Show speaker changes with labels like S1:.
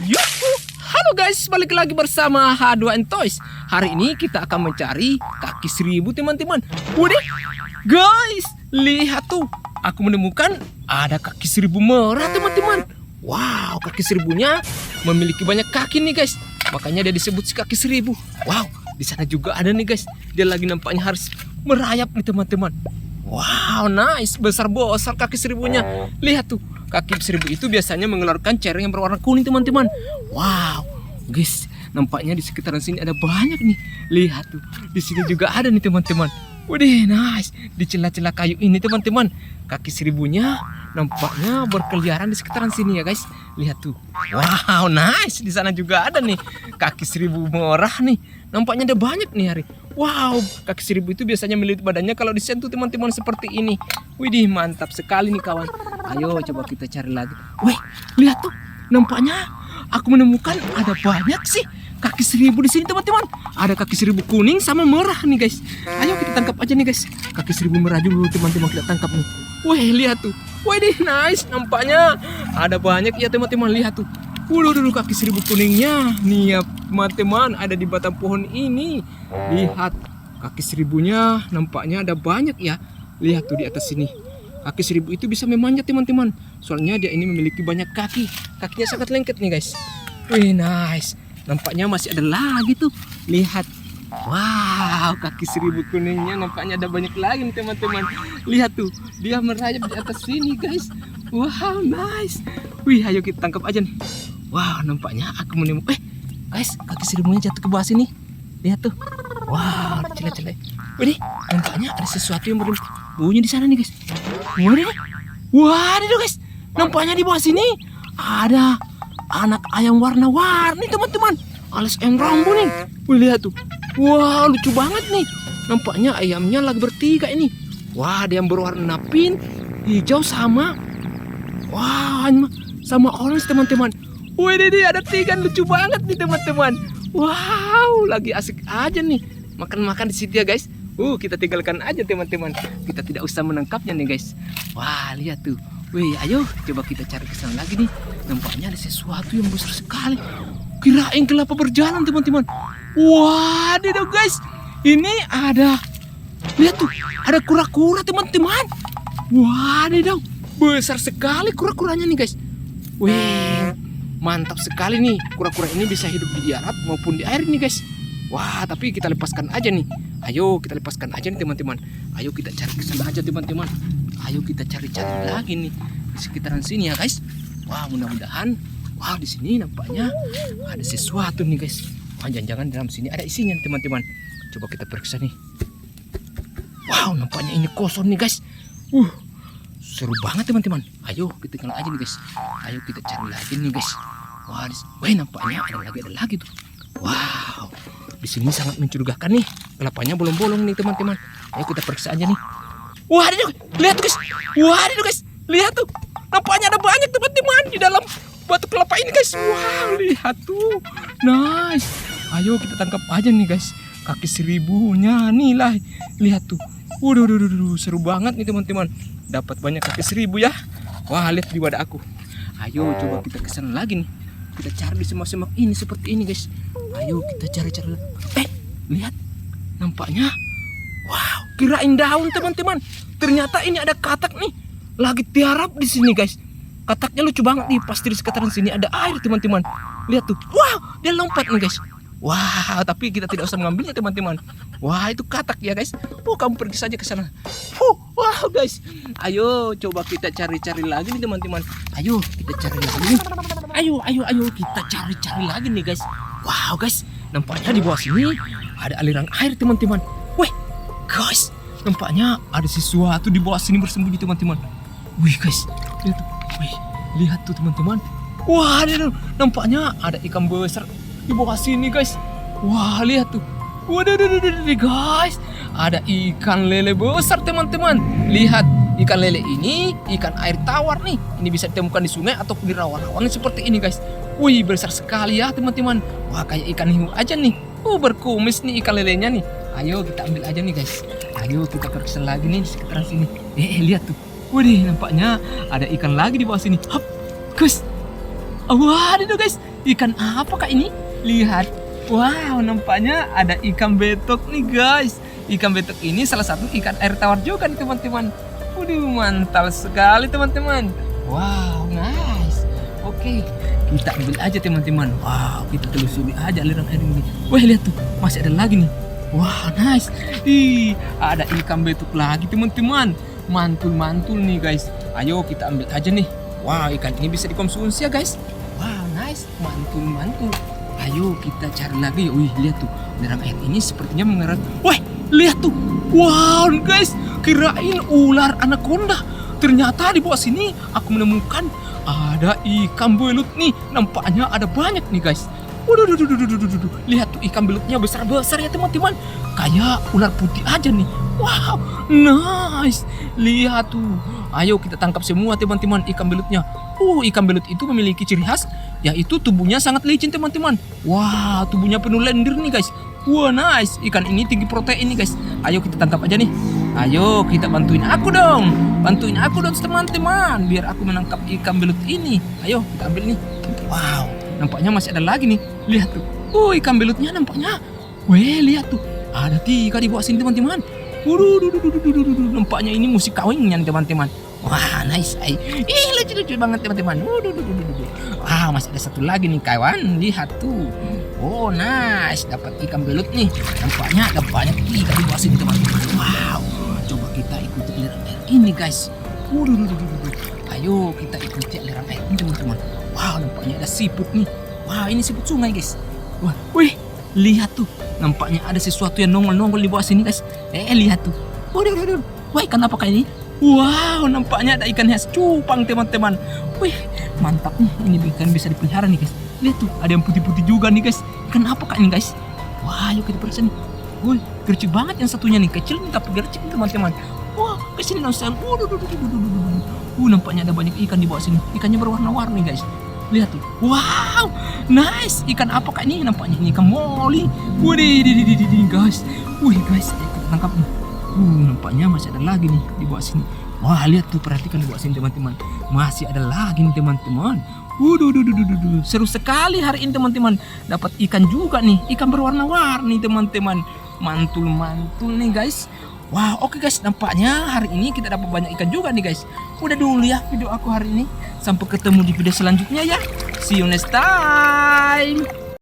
S1: Yuhu! Halo guys, balik lagi bersama H2N Toys. Hari ini kita akan mencari kaki seribu teman-teman. Waduh, guys, lihat tuh. Aku menemukan ada kaki seribu merah teman-teman. Wow, kaki seribunya memiliki banyak kaki nih guys. Makanya dia disebut si kaki seribu. Wow, di sana juga ada nih guys. Dia lagi nampaknya harus merayap nih teman-teman. Wow, nice. Besar besar kaki seribunya. Lihat tuh, kaki seribu itu biasanya mengeluarkan cairan yang berwarna kuning, teman-teman. Wow, guys, nampaknya di sekitaran sini ada banyak nih. Lihat tuh, di sini juga ada nih, teman-teman. Waduh, nice. Di celah-celah kayu ini, teman-teman. Kaki seribunya nampaknya berkeliaran di sekitaran sini ya, guys. Lihat tuh. Wow, nice. Di sana juga ada nih kaki seribu merah nih. Nampaknya ada banyak nih hari. Wow, kaki seribu itu biasanya melilit badannya kalau disentuh teman-teman seperti ini. Widih, mantap sekali nih kawan. Ayo coba kita cari lagi. Wih, lihat tuh. Nampaknya aku menemukan ada banyak sih kaki seribu di sini teman-teman. Ada kaki seribu kuning sama merah nih guys. Ayo kita tangkap aja nih guys. Kaki seribu merah dulu teman-teman kita tangkap nih. Wih, lihat tuh. Widih, nice. Nampaknya ada banyak ya teman-teman. Lihat tuh. Waduh, dulu kaki seribu kuningnya. Nih ya, teman-teman, ada di batang pohon ini. Lihat, kaki seribunya nampaknya ada banyak ya. Lihat tuh di atas sini. Kaki seribu itu bisa memanjat teman-teman. Soalnya dia ini memiliki banyak kaki. Kakinya sangat lengket nih guys. Wih, nice. Nampaknya masih ada lagi tuh. Lihat. Wow, kaki seribu kuningnya nampaknya ada banyak lagi nih teman-teman. Lihat tuh, dia merayap di atas sini guys. Wow, nice. Wih, ayo kita tangkap aja nih. Wah, nampaknya aku menemukan. Eh, guys, kaki seribunya jatuh ke bawah sini. Lihat tuh. Wow, celah-celah. Wih, nampaknya ada sesuatu yang berbunyi di sana nih, guys. Waduh, waduh guys. Nampaknya di bawah sini ada anak ayam warna-warni, teman-teman. Alas ayam rambu nih. Wih, lihat tuh. Wah, lucu banget nih. Nampaknya ayamnya lagi bertiga ini. Wah, ada yang berwarna pink, hijau sama Wah, sama orange teman-teman. Wih, ini ada tiga lucu banget nih teman-teman. Wow, lagi asik aja nih. Makan-makan di situ ya guys. Uh, kita tinggalkan aja teman-teman. Kita tidak usah menangkapnya nih guys. Wah, lihat tuh. Wih, ayo coba kita cari ke sana lagi nih. Nampaknya ada sesuatu yang besar sekali. Kirain kelapa berjalan teman-teman. Wah, dong guys. Ini ada Lihat tuh, ada kura-kura teman-teman. Wah, dong. Besar sekali kura-kuranya nih guys. Wih, mantap sekali nih. Kura-kura ini bisa hidup di darat maupun di air nih guys. Wah, tapi kita lepaskan aja nih. Ayo kita lepaskan aja nih teman-teman. Ayo kita cari ke sana aja teman-teman. Ayo kita cari-cari lagi nih di sekitaran sini ya guys. Wah, mudah-mudahan wah di sini nampaknya ada sesuatu nih guys. Wah, jangan-jangan dalam sini ada isinya teman-teman. Coba kita periksa nih. Wow, nampaknya ini kosong nih guys. Uh, seru banget teman-teman. Ayo kita tinggal aja nih guys. Ayo kita cari lagi nih guys. Wah, wah nampaknya ada lagi ada lagi tuh. Wow, di sini sangat mencurigakan nih. Kelapanya bolong-bolong nih teman-teman. Ayo kita periksa aja nih. Wah, ada. Lihat tuh guys. Wah, ada guys. Lihat tuh. Nampaknya ada banyak teman-teman di dalam batu kelapa ini guys. Wow, lihat tuh. Nice. Ayo kita tangkap aja nih guys. Kaki seribunya nih lah. Lihat tuh. Waduh, waduh, waduh, seru banget nih teman-teman. Dapat banyak kaki seribu ya. Wah, lihat di wadah aku. Ayo coba kita ke sana lagi nih. Kita cari di semak-semak ini seperti ini guys. Ayo kita cari-cari. Eh, lihat. Nampaknya Wow, kirain daun teman-teman. Ternyata ini ada katak nih. Lagi tiarap di sini guys. Kataknya lucu banget nih. Pasti di sekitaran sini ada air teman-teman. Lihat tuh. Wow, dia lompat nih guys. Wah, tapi kita tidak usah mengambilnya teman-teman. Wah, itu katak ya guys. Oh, kamu pergi saja ke sana. Huh, wow guys. Ayo coba kita cari-cari lagi nih teman-teman. Ayo kita cari lagi. Ayo, ayo, ayo kita cari-cari lagi nih guys. Wow guys, nampaknya di bawah sini ada aliran air teman-teman. Wih, guys, nampaknya ada sesuatu di bawah sini bersembunyi teman-teman. Wih guys, lihat tuh. Wih, lihat tuh teman-teman. Wah, ada nampaknya ada ikan besar di bawah sini guys. Wah, lihat tuh. Waduh, waduh, waduh, guys, ada ikan lele besar teman-teman. Lihat, ikan lele ini ikan air tawar nih. Ini bisa ditemukan di sungai ataupun di rawa-rawa seperti ini guys. Wih, besar sekali ya teman-teman. Wah, kayak ikan hiu aja nih. Uh, berkumis nih ikan lelenya nih. Ayo kita ambil aja nih guys. Ayo kita periksa lagi nih di sekitaran sini. Eh, eh, lihat tuh. Waduh, nampaknya ada ikan lagi di bawah sini. Hop, guys. Waduh guys, ikan apa kak ini? Lihat. Wow, nampaknya ada ikan betok nih guys. Ikan betok ini salah satu ikan air tawar juga nih teman-teman. Waduh, mantap sekali teman-teman. Wow, nice. Oke, kita ambil aja teman-teman. Wow, kita telusuri aja aliran air ini. Wah, lihat tuh, masih ada lagi nih. Wah, nice. Ih, ada ikan betok lagi teman-teman. Mantul-mantul nih guys. Ayo kita ambil aja nih. Wah, ikan ini bisa dikonsumsi ya guys. Wow, nice. Mantul-mantul. Ayo kita cari lagi. Wih, lihat tuh. Aliran air ini sepertinya mengerat. Wah, lihat tuh. Wow, guys. Kirain ular anaconda. Ternyata di bawah sini aku menemukan ada ikan belut nih. Nampaknya ada banyak nih guys. Waduh, duh, duh, duh, duh, duh, duh, duh. lihat tuh ikan belutnya besar-besar ya teman-teman. Kayak ular putih aja nih. Wow, nice. Lihat tuh. Ayo kita tangkap semua teman-teman ikan belutnya. Uh, ikan belut itu memiliki ciri khas yaitu tubuhnya sangat licin teman-teman. Wah, tubuhnya penuh lendir nih guys. Wah, nice. Ikan ini tinggi protein nih guys. Ayo kita tangkap aja nih. Ayo kita bantuin aku dong. Bantuin aku dong teman-teman biar aku menangkap ikan belut ini. Ayo kita ambil nih. Wow, nampaknya masih ada lagi nih. Lihat tuh. Oh, ikan belutnya nampaknya. Weh, lihat tuh. Ada tiga di bawah sini teman-teman. Waduh, duh, duh, duh, duh, duh, duh, duh. nampaknya ini musik kawinnya teman-teman. Wah, nice. Ay. Ih, lucu-lucu banget teman-teman. Wah, masih ada satu lagi nih kawan. Lihat tuh. Oh, nice. Dapat ikan belut nih. Nampaknya ada banyak ikan di bawah sini teman-teman. Wow. Coba kita ikuti aliran air ini guys. Ayo kita ikuti aliran air ini teman-teman. Wow, nampaknya ada siput nih. Wah, ini siput sungai guys. Wah, wih, lihat tuh. Nampaknya ada sesuatu yang nongol-nongol di bawah sini guys. Eh, lihat tuh. Waduh, waduh, waduh. Wah, ikan apakah ini? Wow, nampaknya ada ikan hias cupang teman-teman. Wih, mantap nih. Ini ikan bisa dipelihara nih guys. Lihat tuh, ada yang putih-putih juga nih guys. Ikan apa kak ini guys? Wah, yuk kita periksa nih. Wih, gercep banget yang satunya nih. Kecil nih tapi gercep nih, teman-teman. Wah, ke sini waduh, waduh, waduh, waduh, waduh. Uh, nampaknya ada banyak ikan di bawah sini. Ikannya berwarna-warni guys. Lihat tuh. Wow, nice. Ikan apa kak ini? Nampaknya ini ikan moli. Wih, guys. Wih, guys, kita tangkap nih. Uh, nampaknya masih ada lagi nih di bawah sini. Wah, lihat tuh perhatikan di bawah sini teman-teman. Masih ada lagi nih teman-teman. Waduh, duh, seru sekali hari ini teman-teman. Dapat ikan juga nih, ikan berwarna-warni teman-teman. Mantul-mantul nih guys. Wah, oke guys, nampaknya hari ini kita dapat banyak ikan juga nih guys. Udah dulu ya video aku hari ini. Sampai ketemu di video selanjutnya ya. See you next time.